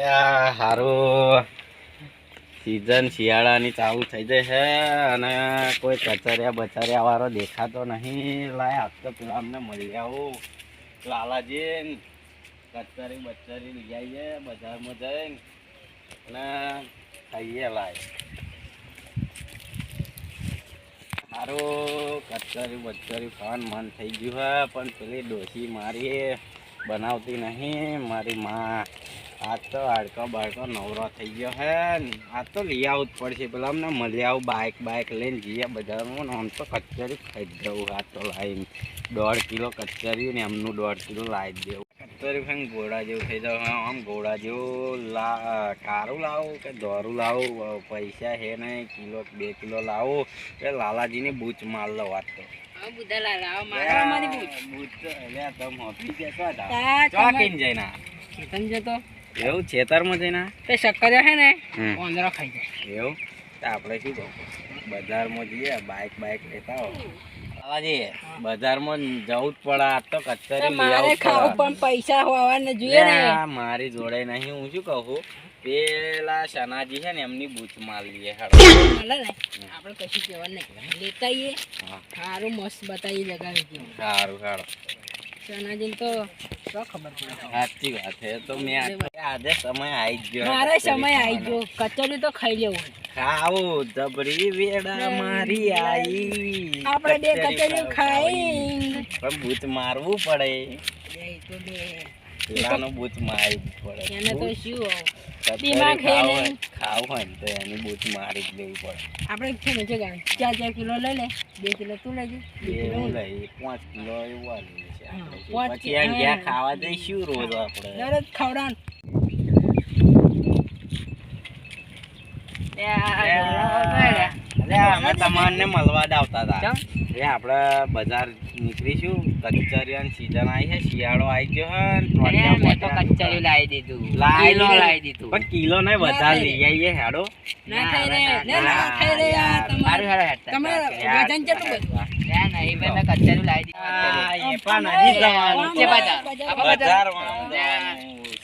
હારું. સીઝન શિયાળાની ચાલુ થઈ જાય છે અને કોઈ કચરિયા બચરિયા વાળો દેખાતો નહીં. લાય, આજ તો પેલા અમને મળી આવું. લાલાજી કચરી બચરી લઈ આવીએ, બજારમાં જઈને. અને ખાઈએ લાય. સારું કચરી બચરી ખાવાનું મન થઈ ગયું હે પણ પેલી ડોસી મારી બનાવતી નહીં, મારી માં. આજ તો હાડકો બાળકો નવરો થઈ ગયો હે. આ તો લઈ આવવું જ પડશે. પેલા અમને મળી આવું બાઇક બાઇક લઈને જઈએ બજારમાં. આમ તો કચેરી ખાઈ જવું હાથ તો લાવીને દોઢ કિલો કચેરી ને એમનું દોઢ કિલો લાવી દેવું. કચેરી ખાઈને ઘોડા જેવું થઈ જાવ. આમ ઘોડા જેવું લા કારું લાવું કે દોરું લાવું? પૈસા હે નહીં. કિલો બે કિલો લાવું. કે લાલાજીની બૂચ માર લો વાત તો. બૂચ. અલ્યા તમે હોપી જશો તા. ચોકીને જઈને આ. એવું છેતરમાં જઈને? તે શક્કર છે ને ઓંદરો ખાઈ જાય. એવું? તો આપણે શું કહું? બજારમાં જઈએ બાઇક બાઇક લેતા હો. બજારમાં જવું જ પડે આ તો કચરી મારે ખાવું પણ પૈસા હોવાને જોઈએ ને. મારી જોડે નહીં હું શું કહું? પેલા શનાજી છે ને એમની બૂચ માર હેડો. ને. આપણે કશું કહેવાનું નહીં. લેતા આવીએ સારું મસ્ત બતાવી લગાવી સારું સારું સનાજીને તો શું ખબર પડે? સાચી વાત છે તો મેં આજે સમય આવી ગયો. મારે સમય આવી ગયો. કચોરી તો ખાઈ લેવું. ખાવું જબરી વેડા મારી આઈ. આપણે બે કચરી ખાઈ. પણ બૂચ મારવું પડે. બે તો બે. પેલાનો પડે. એને તો શું દિમાગ હે નહીં. હોય તો એની બૂચ મારી જ લેવી પડે. આપણે છે ને જગા ચાર ચાર કિલો લઈ લે. બે કિલો તું લેજે બે કિલો લઈ પાંચ કિલો એવું હા, પછી આ ગયા ખાવા જઈશું રોજ આપણે. દરરોજ ખવડાવ અમે તમને મળવા જ આવતા હતા. એ આપણે બજાર નીકળીશું કચરિયાની સીઝન આવી છે શિયાળો આવી ગયો છે મેં તો ટોટિયા કચરી લાવી દીધું. કિલો લાવી દીધું. પણ કિલો ને વધારે લઈ આવીએ હેડો. ના રે ના, રે યાર. તમારે હેડતા. તમે વજન કેટલું બધું ના, નહીં ભાઈ, મેં લાવી દીધું. એ પણ નહીં જવાનું બજાર.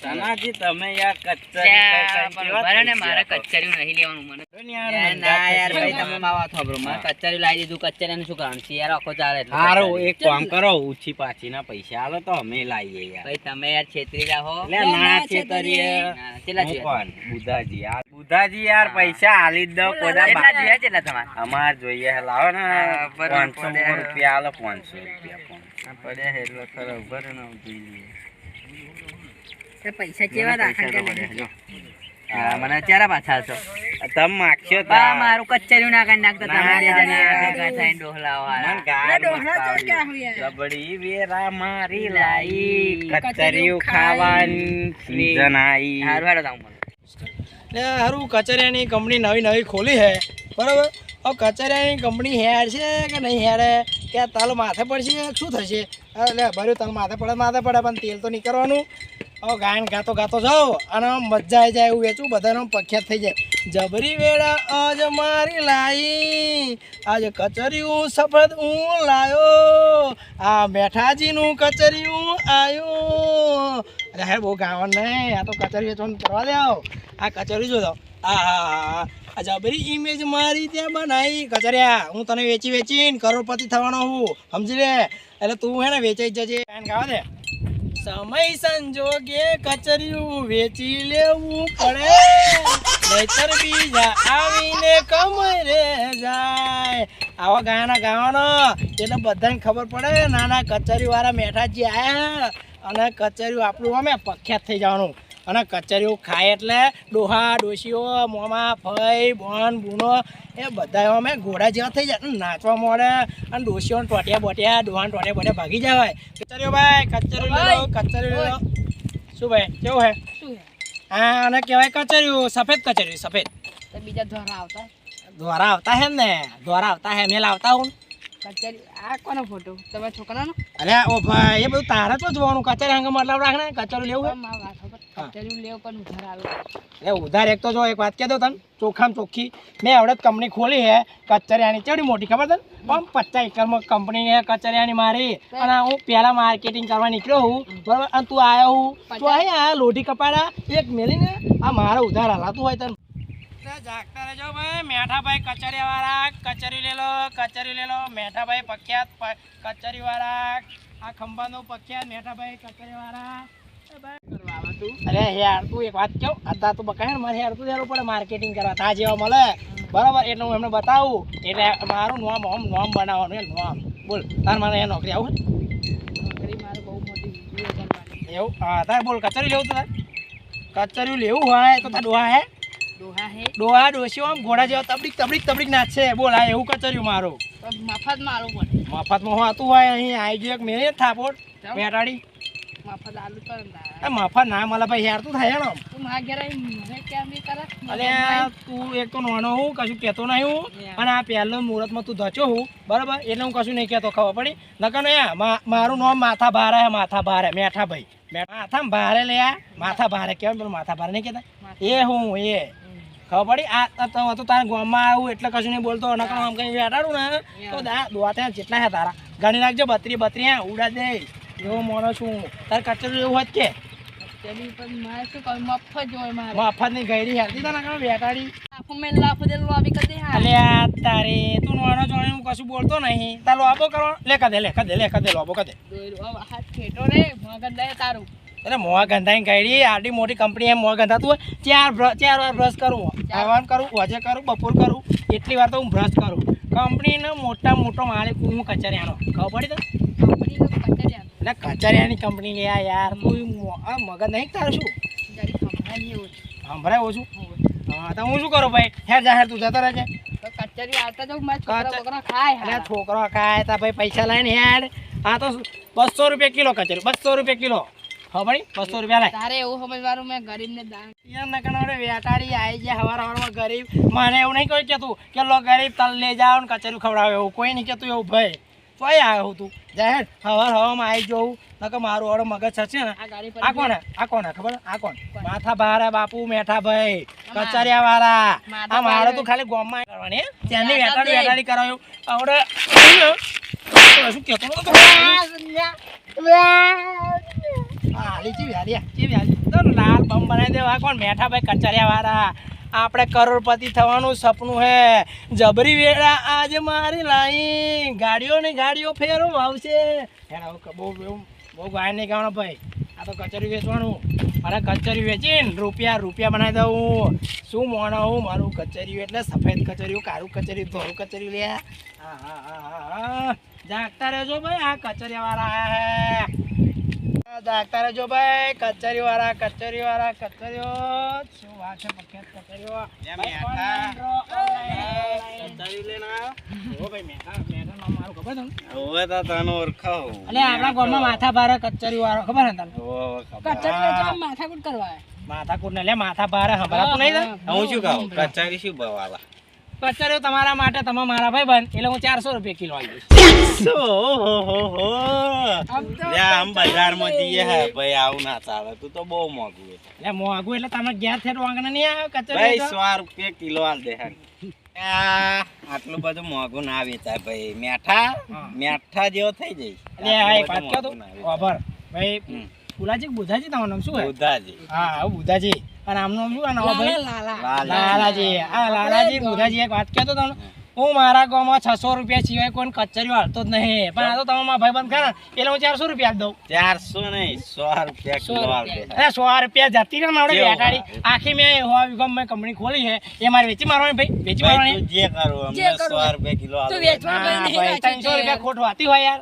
સનાજી તમે યાર રહો ને, મારે? કચરી નહીં લેવાનું મને. યાર, ના, યાર ભાઈ તમે માવા થોભરો મારે કચરી લાવી દીધું કચરીનું શું કરવાનું શિયાળો આખો ચાલે એટલે એક કામ કરો ઉછી પાછી ના પૈસા આલો તો અમે લાવીએ યાર. ભાઈ તમે યાર છેતરી જાહો. એટલે ના, છેતરીએ? કેટલા હું બુધાજી યાર. બુધાજી યાર પૈસા આલી દો કોદા. કેટલા તમારે? અમાર જોઈએ હે, લાવો ને. હા, બરાબર, પાંચસો પડે. રૂપિયા આલો પાંચસો રૂપિયા પાંચસો. પડ્યા છે એટલે ખરો ઉભર ને આમ જોઈએ. તે પૈસા કેવા રાખણ કે નહીં? હા, મને અત્યારે પાછા છો તમે માગશો તા. મારું કચેરીયું ના કરી નાખતા તમે બે જણા ના. થઈને ડોહલાઓ મને હારા. ડોહલા તો. હોય? વેરા મારી લાઈ ખાવાની હારું મને. કચરિયાની કંપની નવી નવી ખોલી હે બરાબર હવે કચરિયાની કંપની હેડ છે કે નહીં હેડે કે આ તલ માથે પડશે શું થશે એટલે ભર્યું તલ માથે પડે માથે પડે પણ તેલ તો નહીં કરવાનું હવે ગાયન ગાતો ગાતો જાઓ અને મજા આવી જાય એવું વેચું, બધાનો પ્રખ્યાત થઈ જાય. જબરી વેળા આજ મારી લાઈ, આજ કચરિયું સફેદ હું લાયો. આ મેઠાજીનું કચરિયું આવ્યું અરે હે, બહુ ગાવાનું નહીં, આ તો કચરી વેચવાનું કરવા દે આવો. આ કચરી જોતો આ આ જબરી ઇમેજ મારી ત્યાં બનાવી કચરિયા, હું તને વેચી વેચીને કરોડપતિ થવાનો હું, સમજી લે. એટલે તું હે ને વેચાઈ જજે. ગાવા દે. સમય સંજોગે કચરિયું વેચી લેવું પડે. નહીતર બીજા આવીને કમરે જાય. આવા ગાના ગાવાનો. એટલે બધાને ખબર પડે, નાના કચરી વાળા મેઠાજી આયા અને કચેરી આપણું અમે પ્રખ્યાત થઈ જવાનું. અને કચરિયું ખાય એટલે ડોહા ડોશીઓ મોમા ફઈ બોન બુનો એ બધા અમે ઘોડા જેવા થઈ જાય. નાચવા મળે અને ડોશીઓ ટોટિયા બોટિયા ડોહાને ટોટિયા બોટિયા ભાગી જાય કચરિયો ભાઈ કચરિયું લઈ લો કચરિયું લઈ લો. શું ભાઈ કેવું હે? શું હા? અને કહેવાય કચરિયું સફેદ કચરિયું સફેદ. બીજા ધોરા આવતા દ્વારા આવતા હે ને દ્વારા આવતા હે મેલ આવતા હું. કચેરી આ કોનો ફોટો તમારા છોકરાનો? અલ્યા ઓ ભાઈ એ બધું તારે તો જોવાનું. કચેરી હંગે મતલબ કચેરી લેવું કચેરી લેવો પણ ઉધાર આવે. એ ઉધાર એક તો જો એક વાત કહી દો તને ચોખ્ખામ ચોખ્ખી. મેં આવડે કંપની ખોલી હે કચરિયાની. ચેવડી મોટી ખબર તને? પણ પચાસ એકરમાં કંપની હે કચરિયાની મારી. અને હું પહેલા માર્કેટિંગ કરવા નીકળ્યો હું. બરાબર? અને તું આવ્યો હું. તું અહીં આ લોઢી કપાડા એક મેલીને આ મારે ઉધાર હલાતું હોય તને. જાગતા ભાઈ. મેઠાભાઈ કચેરી વાળા લે લો, કચેરી લે લો. મેઠાભાઈ પખ્યાત કચેરી વાળા આ ખંભાનો પ્રખ્યાત મેઠાભાઈ કચેરી વાળા અરે યાર તું એક વાત કહું. અત્યારે તું બકાય ને, મારે યાર તું જવું પડે માર્કેટિંગ કરવા. તા જેવા મળે. બરાબર? એટલે હું એમને બતાવું. એટલે મારું નોમ હોમ નોમ બનાવવાનું નામ. બોલ, તાર એ નોકરી આવું મારે બહુ મોટી એવું? હા, તારે બોલ, કચેરી લેવું તારે? કચેરી લેવું હોય તો તારું ડોહા હે? ડોહા આમ ઘોડા જેવા તબડીક તબડીક તબડીક નાચશે બોલ આ એવું કચર્યું મારું. તો મફત મારું પડે. મફતમાં હોતું હોય અહીં આવી ગયો એક મેરે થાપોટ બેટાડી. મફત આલુ તો ને તારા. એ મફત ના મળે ભાઈ યાર તું થાય ને તું મારા ઘેર મને કેમ કરે? અલે તું એક તો નાનો હું કશું કહેતો નહીં હું. અને આ પહેલો મુહૂર્તમાં તું ધચો હું. બરાબર? એટલે હું કશું નહીં કહેતો ખબર પડી? નકર મા- મારું નામ માથા ભારે હે માથા ભારે મેઠા ભાઈ માથા ભારે લે માથા ભારે. કેવાય પેલું માથા ભારે નહીં કહેતા? એ હું એ. ખબર પડી? આ તો તારા ગામમાં આવું એટલે કશું નહીં બોલતો. નકર આમ કઈ બેઠાડું ને? તો દા દોવા ત્યાં જેટલા હે તારા. ગણી નાખજો બત્રી બત્રી હા ઉડા દે. એવો મોનો છું તારે કચરું એવું હોત કે. તેની મફતની ગયડી હેરતી તા નકર બેટાડી અલ્યા તારે તું નાનો જોડે હું કશું બોલતો નહીં. તાર લોબો કરો. લે કદે લે કદે લે કદે લોબો કદે. હાથ ફેટો રે મગજ દે તારું. અરે મોવા ગંધાઈને ગાડી આટલી મોટી કંપની એમ મોવા ગંધાતું હોય ચાર ચાર વાર બ્રશ કરું સવાર કરું વજે કરું બપોર કરું એટલી વાર તો હું બ્રશ કરું. કંપનીનો મોટા મોટો માલિક હું કચરિયાનો. ખબર પડી તો એટલે કચરિયાની કંપની લે આ યાર આ મગજ નહીં તારું શું? સંભળાય ઓછું. હા તો હું શું કરું ભાઈ? હેર જા હેર તું જતો રહેજે. છોકરા ખાય. છોકરો તા ભાઈ પૈસા લઈને હેડ. આ તો બસો રૂપિયા કિલો કચેરી બસો રૂપિયા કિલો. ખબર પડી બસો રૂપિયા લાય. તારે એવું સમજવાનું મેં ગરીબને દાન યાર નકર વેટારી આવી જાય હવાર હવારમાં ગરીબ. મને એવું નહીં કોઈ કહેતું કે લો ગરીબ તલ લે જાઓ ને કચેરી ખવડાવે. એવું કોઈ નહીં કહેતું એવું ભાઈ તોય આવ્યો તું. જાહેર હવાર હવામાં આવી જવું નકર મારું ઓળો મગજ થશે ને. આ કોણ આ કોણ ખબર? આ કોણ? માથા ભારે બાપુ મેઠા ભાઈ. કચરિયા વાળા આ મારે. તું ખાલી ગોમમાં કરવાની ત્યાંની વેટાડી વેટાડી કરાવ્યું આવડે શું કહેતો હાલી ચી હાલી આ, ચીવી તો લાલ બમ બનાવી દેવા. કોણ મેઠા ભાઈ કચરિયા વાળા આપણે કરોડપતિ થવાનું સપનું હે. જબરી વેળા આજ મારી લાઈ ગાડીઓ ને ગાડીઓ ફેરો આવશે બહુ બહુ ગાય નહીં કહેવાનો ભાઈ. આ તો કચરી વેચવાનું. અને કચરી વેચીને રૂપિયા રૂપિયા બનાવી દઉં. શું મોણા હું? મારું કચરિયું એટલે સફેદ કચરિયું કાળું કચરિયું ધોળું કચરિયું લે. હા હા હા હા જાગતા રહેજો ભાઈ. આ કચરિયાવાળા આયા જાગતા રહેજો ભાઈ કચેરી વાળા કચેરી વાળા કચેરીઓ. શું વાત છે પ્રખ્યાત કચેરીઓ. કચેરી લેના ઓ ભાઈ, મેઠા- મેઠા મારું ખબર તમને? હવે તો તને ઓળખાવું. અલે આપણા ગામમાં માથા ભારે કચેરી વાળો ખબર. ને તને. કચેરી વેચવા માથાકૂટ કરવા માથાકૂટ ને લે માથા ભારે સંભળાતું નહીં હું શું કહું? કચેરી શું બવાલા? કચેરીઓ તમારા માટે તમે મારા ભાઈ બન એટલે હું ચારસો રૂપિયા કિલો આવી આમ બજારમાં જઈએ હે ભાઈ આવું ના ચાલે તું તો બહુ મોંઘું એટલે મોંઘું એટલે તમે ઘેર થેર વાંગણા નહીં આવે ભાઈ સો રૂપિયા કિલો હાલ દે આટલું બધું મોંઘું ના વેચાય ભાઈ. મેઠા મેઠા જેવો થઈ જાય. ભાઈ બુધાજી તમારું નામ શું. હા? હા બુધાજી અને આમનું શું આ નવા ભાઈ? લાલાજી. આ લાલાજી બુધાજી એક વાત કહેતો તમને હું મારા ગામમાં છસો રૂપિયા સિવાય કોઈ કચેરીઓ હાલતો જ નહીં. પણ આ તો તમે મારા ભાઈ બંધ એટલે હું ચારસો રૂપિયા દઉં. ચારસો નહીં સો રૂપિયા સો રૂપિયા. અરે સો રૂપિયા જતી રહે મારે બેટાડી. આખી મેં હવા વિગમ મેં કંપની ખોલી છે. એ મારે વેચી મારવાની ભાઈ? વેચી મારવાની? જે કરું અમને સો રૂપિયા કિલો ત્રણસો ખોટ વાતી હોય યાર.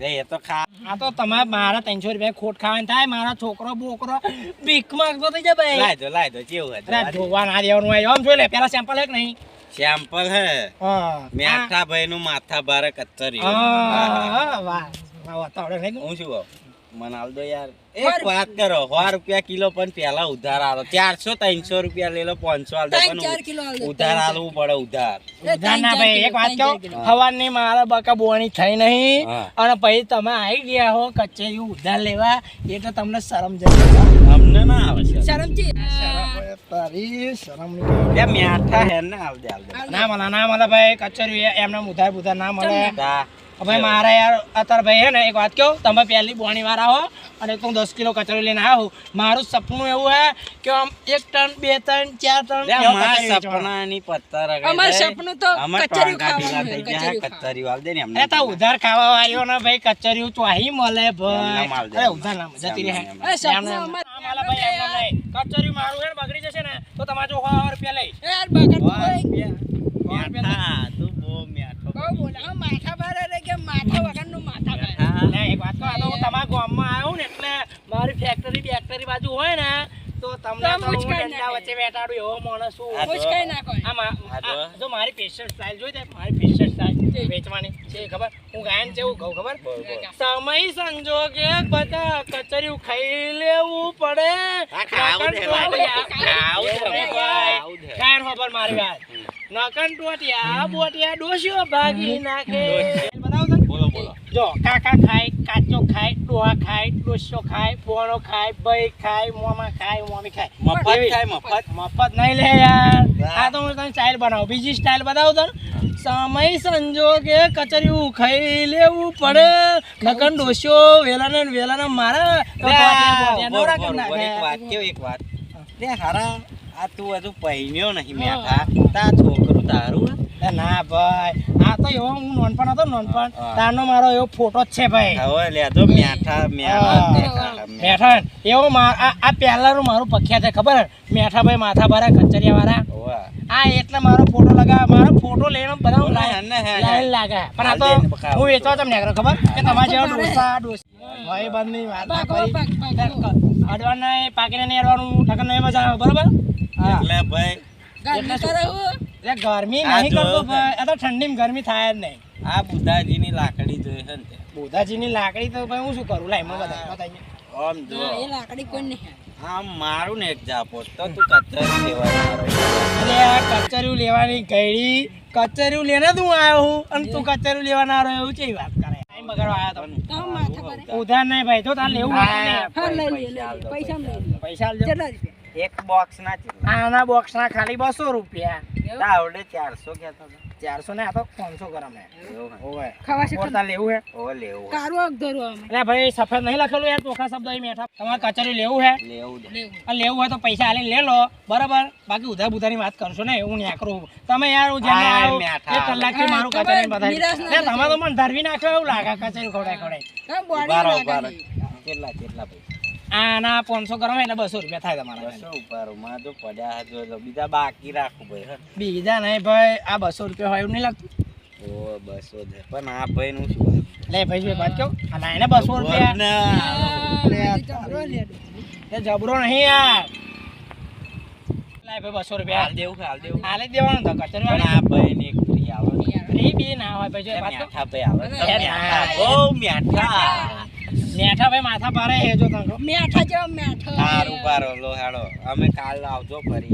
એ તો ખા આ તો તમારે મારા ત્રણસો રૂપિયા ખોટ ખાવાની થાય મારા છોકરો બોકરો ભીખ માંગતો થઈ જાય ભાઈ. લાય દો લાય દો કેવું હતું જોવા ના દેવાનું હોય આમ જોઈ લે પેલા સેમ્પલ હે કે નહીં. સેમ્પલ હે? મેઠા ભાઈ નું માથા ભારે કચરી હા, વાહ વાહ હું શું દો યાર. એક વાત કરો સો રૂપિયા કિલો પણ પેલા ઉધાર આલો. ચારસો ત્રણસો રૂપિયા લેલો પાંચસો આલ દો. પણ. ઉધાર આલવું પડે ઉધાર. ઉધાર ના ભાઈ એક વાત કહો. હવારની મારા બકા બોણી થઈ નહીં. અને પછી તમે આવી ગયા હો કચેરી ઉધાર લેવા. એ તો તમને શરમ જશે. અમને ના આવે છે. શરમ છે તારી શરમ હે ને આલ દે આલ દે. ના મળે ના મળે ભાઈ કચેરી એમને ઉધાર બુધાર ના મળે. ભાઈ મારે યાર અત્યારે ભાઈ હે ને એક વાત કહો તમે પહેલી બોણી વાર આવો અને તું દસ કિલો કચરો લઈને આવો. મારું સપનું એવું હે કે આમ એક ટન બે ટન ચાર ટન. સપનાની પત્તર અમાર સપનું તો કચરિયું ખાવાનું કચરિયું કચરિયું દે ને તા ઉધાર ખાવા આવ્યો ને ભાઈ કચરિયું ચોહી મળે ભાઈ. માલ અરે ઉધાર ના જતી રહે. એ સપનું અમાર- ભાઈ એમ નહીં. કચરિયું મારું હે બગડી જશે ને તો તમારે જો સો રૂપિયા લઈ. એ યાર બગડ તો હોય. રૂપિયા. તું બહુ મ્યાઠો. બહુ બોલા. માથા ભારે વગરનું માથા ભારે. એક વાત કહું, તો હું તમારા ગામમાં આવ્યો ને એટલે મારી ફેક્ટરી બેક્ટરી બાજુ હોય ને તો તમને તો તો હું ડંડા વચ્ચે બેઠાડું એવો માણસ છું. આ નાખો. આ જો. મારી પેશન્ટ સ્ટાઇલ જોઈ મારી પેશન્ટ સ્ટાઇલ વેચવાની છે ખબર? હું ગાયન છે કહું ખબર. સમય સંજોગે બધા કચરિયું ખાઈ લેવું પડે. ગાયન ખબર મારી વાત? નકન ટોટિયા બોટિયા ડોશીઓ ભાગી નાખે ડોશી. બતાવો તો. બોલો બોલો જો કાકા ખાય કાચો ખાય ડોહા ખાય ડોસો ખાય બોણો ખાય ભાઈ ખાય મોમા ખાય મોમી ખાય. મફત ખાય મફત. મફત નહીં લે યાર. આ તો હું તને સ્ટાઇલ બનાવું. બીજી સ્ટાઇલ બતાવું તને. સમય સંજોગે કચરિયું ખાઈ લેવું પડે. લગન ડોસો વેલાને વેલાને મારા. એક વાત કેવું એક વાત? લે હારા આ તું હજુ પહેન્યો નહીં મેં તા છોકરું તારું. ના ભાઈ. આ તો એવો હું નોનપણ હતો નોનપણ. તારનો મારો એવો ફોટો જ છે ભાઈ. હવે લેજો મેઠા મેઠા. મેઠા, મેઠા. મેઠા એવો આ આ પહેલાનું મારું પખ્યા છે ખબર? મેઠાભાઈ માથા ભરા કચરિયા વાળા આ એટલે મારો ફોટો લગાવે મારો ફોટો લઈને બધા હું લાઈન લાગે. પણ આ તો હું વેચવા તમને ખબર? કે તમારા જેવા મારે. ડોસા. ભાઈ બંધની વાત કરી. નહીં પાકીને નહીં અડવાનું ઠગન નહીં મજા આવે બરોબર? એટલે ભાઈ હું. એટલે ગરમી નહીં કરતો ભાઈ. આ તો ઠંડીમાં ગરમી થાય જ નહીં. આ બુધાજીની લાકડી જોઈ છે ને. બોધાજીની લાકડી તો ભાઈ હું શું કરું? લાઈ મને બતાય બતાય. આમ જો. એ લાકડી કોઈ નહીં આમ મારું ને એક જાપો તો તું કચરું લેવા મારો એટલે આ કચરિયું લેવાની ગયડી. કચરિયું લેને તું આવ્યો હું. અને તું કચરું લેવાના રહ્યો એવું કેવી વાત કરે? ટાઈમ બગાડવા આવ્યો તો. તો માથા ભારે. ઉધાર નહીં ભાઈ તો તાર લેવું. હા, પૈસા લઈ પૈસા આલજો કેટલા રૂપિયા? એક બોક્સ ના આના બોક્સ ના ખાલી બસો રૂપિયા. એવું? આવડે ચારસો કહેતો ચારસો ને આ તો પાંચસો ગ્રામ હે. એવું ઓવે. ખાવા છે લેવું હે? ઓ લેવું હે. કારું આગ ધરું. એટલે ભાઈ સફેદ નહીં લખેલું યાર ચોખા શબ્દ અહીં મેઠા તમારે કચેરી લેવું હે? લેવું લેવું. આ લેવું હોય તો પૈસા આલી લે લો. બરાબર? બાકી ઉધાર બુધારની વાત કરશો ને હું ન્યા કરું તમે યાર હું જેને આ એક કલાકથી મારું કચરી બધાય ના તમે તો મને ધરવી નાખ્યો એવું લાગે કચેરી ખોડાય હા. છે. કેટલા કેટલા પૈસા? આના પાંચસો ગ્રામ એટલે બસો રૂપિયા થાય તમારા બસો ઊભા માં જો પડ્યા જો બીજા બાકી રાખું ભાઈ બીજા નહીં ભાઈ આ બસો રૂપિયા હોય એવું નહીં લાગતું. ઓ બસો છે. પણ આ ભાઈ નું શું લે ભાઈ જો વાત કહું. આ લાઈને બસો રૂપિયા. હા, લે આ બીજું જબરો. નહીં યાર. લાય ભાઈ બસો રૂપિયા. હાલ દેવું હાલ દેવું હાલે જ દેવાનું તો કચેરી આ ભાઈ ને ફ્રી આવે. ફ્રી બી ના હોય ભાઈ જો વાત કહું. ભાઈ આવે. બહુ મ્યાઠા. મેઠા ભાઈ માથા પારે હે જો તને મેઠા જો મેઠા. સારું પારો લો હેડો. અમે કાલ આવજો ફરી.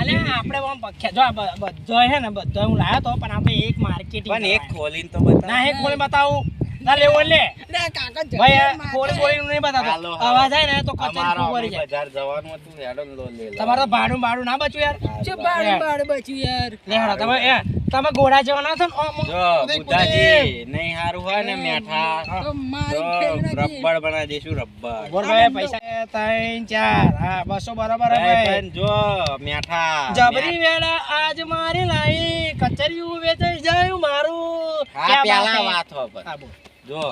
અલે આપણે આમ પખ્યા જો આ બધો હે ને બધો હું લાયો તો પણ આપણે એક માર્કેટિંગ પણ એક ખોલીને તો બતાવ. ના એક ખોલી બતાવું. ના લેવો લે. લે, કાકા જો ભાઈ. ખોલી ખોલી નહીં બતાતો. અવાજ આવે ને તો વળી અમે જાય. બજાર જવાનું હતું હેડો લો લે લો. તમારે ભાડું ભાડું ના બચ્યું યાર. ચૂપ ભાડું ભાડું બચ્યું યાર. લે હાલો તમે એ તમે ગોળા જવાના છો ને? સારું બુધાજી નહીં હારું હોય ને મેઠા. રબ્બડ બનાવી દઈશું રબ્બડ બોલ પૈસા ત્રણ ચાર. હા બસો બરાબર ભાઈ જો મેઠા જબરી વેળા આજ મારી લાઈ. કચરિયું વેચાઈ જાય મારું. હા પેલા વાત હો. જો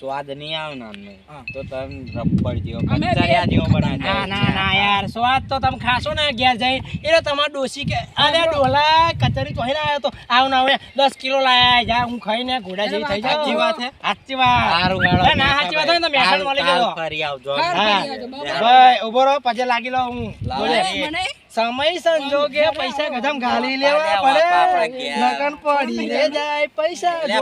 સ્વાદ નહીં આવે ને તો તમે રબ્બડ જેવો કચરિયા જેવો બનાવી ના ના ના યાર સ્વાદ તો તમે ખાશો ને ઘેર જઈ. એટલે તમારે ડોસી કે અરે ડોલા કચરી તો આવ્યો તો આવ ના હવે દસ કિલો લાયા જા હું ખાઈને ઘોડા જેવી થઈ જાઉં. સાચી વાત? સાચી વાત. સારું હેડો, ના, સાચી વાત હોય તો મેસેજ મળી ગયો. ફરી આવજો. ભાઈ ઊભો રહો પછી લાગી લો હું. મને સમય સંજોગે પૈસા કદમ ગાલી લેવા પડે. લગન પડી રે જાય પૈસા એકા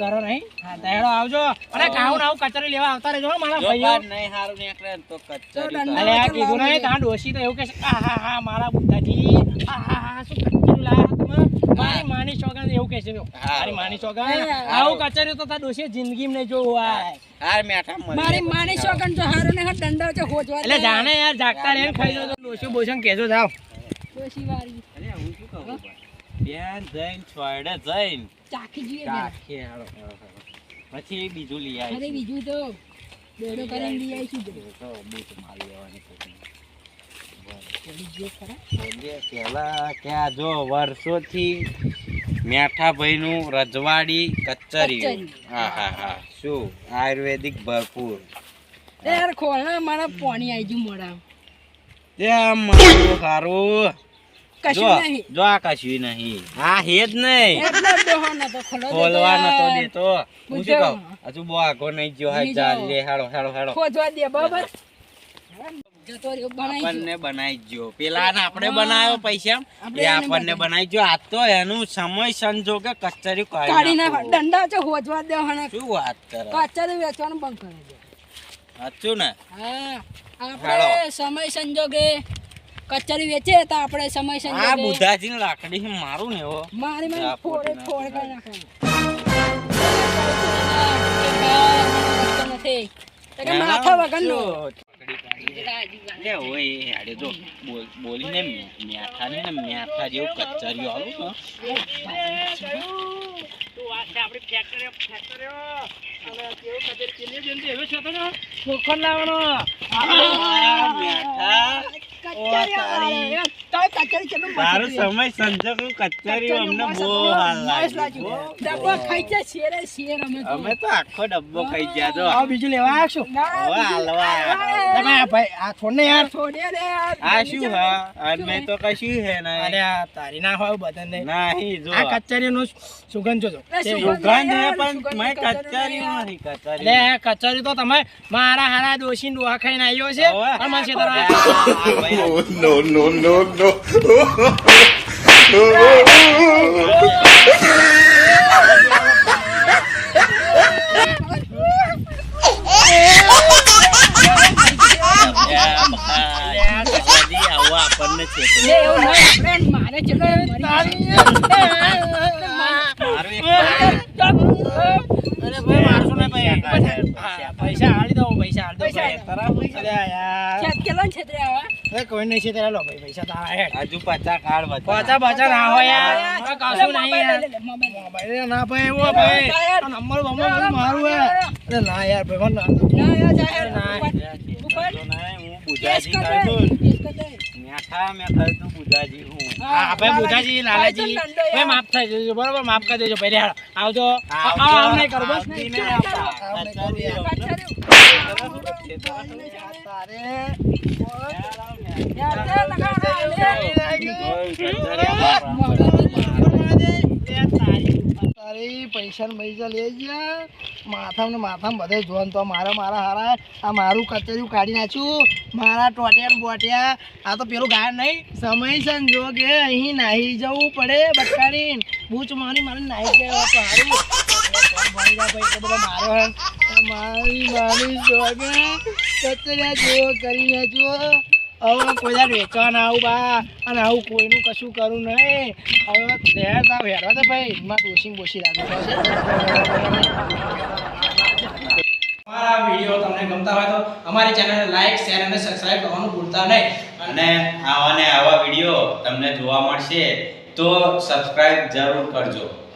ઘર નહીં, એવું હા આવજો. અને કાઉન આવું કચરી લેવા આવતા રહેજો મારા ભાઈઓ. નહીં હારું નીકળે તો કચરી અલે આ કીધું નહીં તાં ડોશી તો એવું કે હા હા હા મારા બુદ્ધાજી. હા હા હા શું મારી માની સોગંદ એવું કે છે મારી માની સોગંદ આવું કચેરી તો તાર ડોશીએ જિંદગીમાં નહીં જોવું હોય. હાર મેઠા મને મારી માની શોકન તો હારો ને દંડા વચ્ચે હોજવા એટલે જાણે યાર જાગતા રહીને ખાઈ જો તો બોસન કહેજો જાવ ડોશી વાળી અરે હું શું કહું? બેન જૈન છોડે જૈન ચાખી જીએ ચાખી હારો. પછી બીજું લઈ અરે બીજું તો બેડો કરીને લઈ આવી છું તો બૂટ મારી લેવાની કોકની. બોલી જે ખરા. બોલીએ પેલા ક્યાં જો વર્ષોથી મેઠાભાઈનું રજવાડી કચરિયું. કચરિયું. હા હા હા. શું? આયુર્વેદિક ભરપૂર. યાર ખોલના મારા પાણી આવી ગયું મોઢા. તે મારું સારું. જો આ કશું નહીં. હા હે જ નહીં. એટલો જ ડોહો નતો ખોલો તો દેતો. હું શું કહું? હજુ બહુ આગો નહીં જો ચાલ લે હેડો હેડો હેડો ખોજવા દે બરાબર? આપણને બનાવી ગયો. પેલા આપણે બનાવ્યો પૈસા. એ આપણને બનાવી ગયો. આ તો એનું સમય સંજોગે કચરી કાઢી નાખ. દંડા છે હોજવા દે હણે શું વાત કરે? કાચા વેચવાનું બંધ કરી દે. સાચું ને? હા. આપણે સમય સંજોગે કચરી વેચે તો આપણે સમય આ સંજોગે બુધાજી લાકડી મારું ને એવો? મારી માં ફોડે ફોડ કરી નાખવાનું નથી. તો કે માથા વગરનો. લે ઓય હેડે જો બોલ બોલીને મે- મેઠા ને ને મેઠા જેવું કચરિયું આવું ને ચોખ્ખો લાવવાનો આ મેઠા કચરી તો કચરી કેટલું તારું સમય સંજોગ કચરિયું અમને બહુ હાલ લાગ્યું ડબ્બો ખાઈ છે શેરે શેર અમે અમે તો આખો ડબ્બો ખાઈ ગયા જો આવો બીજું લેવા આવશો? હવે હાલવા એ ભાઈ આ ભાઈ આ છોડ ને યાર છોડે રે આ શું હા? અને તો કશું હે અરે આ તારી ના હોય બધાને. નહીં જો. આ કચેરીનો સુગંધ જોજો. સુગંધ હે પણ મેં નહીં કચેરી તો તમે મારા હારા દોશી ડોહા ખાઈને આવ્યો છે. અને મને છેતરવા આ આવ્યો. ભાઈ no, no, no, no. આવો આપણને લે, છેતરે. એવું નહીં, આપણે મારે ચલો મરી મારું એક ભાઈ- અરે ભાઈ મારશો ને ભાઈ પૈસા- હા, પૈસા હાલી દો પૈસા હાલી દો પૈસા ભાઈ. અરે યાર છે કેટલો ને છેતરે આવા? અરે કોઈ નહીં છે લો ભાઈ પૈસા તારા હેડ હજુ પચાસ કાર્ડ વધ્યા. પાછા પાછા ના હોય યાર. કશું નહીં યાર. ના ભાઈ એવો ભાઈ. નંબર બમ્બર બધું મારું હે અરે ના યાર ભાઈ ના ના, યાર, જાહેર. ના. નહીં, હું કેસ બુધાજી મેઠા મેં કહ્યું તું બુધાજી હું હા ભાઈ બુધાજી લાલાજી ભાઈ માફ થઈ જજો બરોબર માફ કરી દેજો ભાઈ હેડ આવજો આવ. આવ નહીં કરો બસ આવતી નહીં આવતા. નહીં. કચરું. તારે યાર, તે લગાડો, લે. તારી પૈસા ને પૈસા લઈ ગયા માથામાં માથામાં બધે જોન તો મારા મારા આ મારું કચેરું કાઢી નાખ્યું. મારા ટોટિયા બોટિયા. આ તો પેલું ગાય નહીં, સમય કે અહીં નાહી જવું પડે બટકારીને. બૂચ મારી નાહી ગયો સારું જા મારી મારી જોગે. કચરિયા જેવો કરી નાખ્યો. હવે કોઈ દાડ વેચવા આવું બા, અને આવું કોઈનું કશું કરું નહીં. હવે ત્યાં થાવ હેડવા તો ભાઈ, એમાં ડોસિંગ બોસી રાખો. અમારા વીડિયો તમને ગમતા હોય તો અમારી ચેનલને લાઈક, શેર અને સબસ્ક્રાઇબ કરવાનું ભૂલતા નહીં. અને આવા આવા વીડિયો તમને જોવા મળશે તો સબસ્ક્રાઇબ જરૂર કરજો.